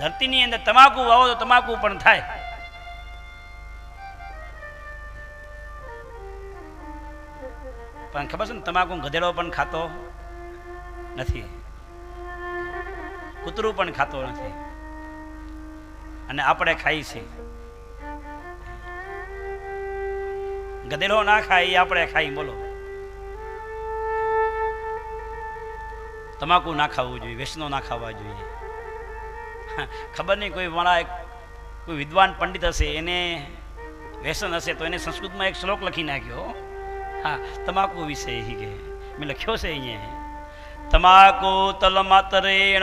ધરતીની અંદર તમાકુ વાવો તો તમાકુ પણ થાય. પણ ખબર છે ને, તમાકુ ગધેડો પણ ખાતો નથી. કૂતરું પણ ખાતો નથી. અને આપણે ખાઈ છીએ ગધેડો ના ખાય, એ આપણે ખાઈ, બોલો. તમાકુ ના ખાવું જોઈએ વૈષ્ણવ ના ખાવા જોઈએ. ખબર નહીં કોઈ મારા કોઈ વિદ્વાન પંડિત હશે, એને વ્યસન હશે, તો એને સંસ્કૃતમાં એક શ્લોક લખી નાખ્યો. હા, તમાકુ વિશે એ કે. મેં લખ્યો છે અહીંયા. તમાકુ તલ માતરેણ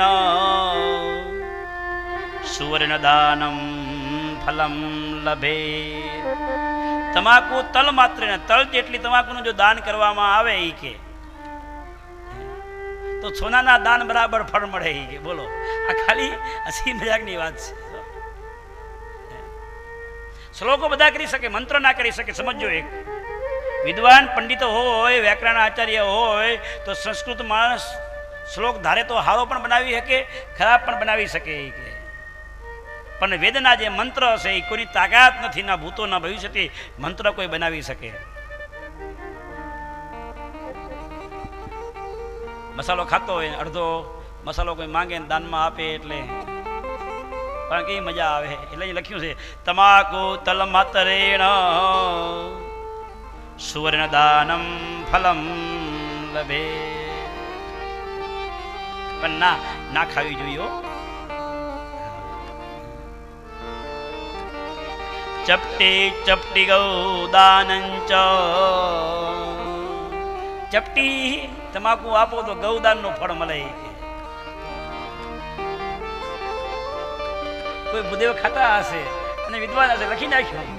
સુવર્ણ દાનમ ફલમ લભે. તમાકુ તલ માત્ર તલ જેટલી તમાકુનું જો દાન કરવામાં આવે એ કે. તો સોનાના દાન બરાબર ફળ મળે કે, બોલો. આ ખાલી હસી મજાકની વાત છે. શ્લોકો બધા કરી શકે, મંત્ર ના કરી શકે સમજો એક. વિદ્વાન પંડિતો હોય, વ્યાકરણ આચાર્ય હોય, તો સંસ્કૃત માણસ શ્લોક ધારે તો હારો પણ બનાવી શકે, ખરાબ પણ બનાવી શકે કે. પણ વેદના જે મંત્ર હશે એ કોઈની તાકાત નથી, ના ભૂતો, ના ભવિષ્યથી મંત્ર કોઈ બનાવી શકે. મસાલો ખાતો હોય અડધો મસાલો કોઈ માંગે ને દાનમાં આપે એટલે. પણ કઈ મજા આવે. એટલે એ લખ્યું છે, તમાકુ તલ માતરેણ, સુવર્ણ દાનમ ફલમ લભે. પણ ના ના ખાવી જોઈએ ચપટી ચપટી ચપટી ગૌદાનંચ ચપટી તમાકુ આપો તો ગૌદાનનું ફળ મળે કે. કોઈ ભૂદેવ ખાતા હશે અને વિદ્વાન હશે, લખી નાખ્યું.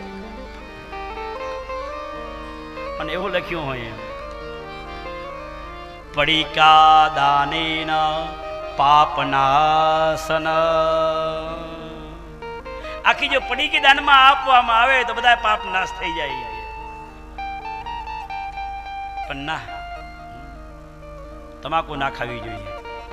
પણ એવું લખ્યું હોય પડીકા પડિકા દાનેન પાપનાસન આખી જો પડીકી દાનમાં આપવામાં આવે તો બધા પાપ નાશ થઈ જાય પણ ના. તમાકુ ના ખાવી જોઈએ.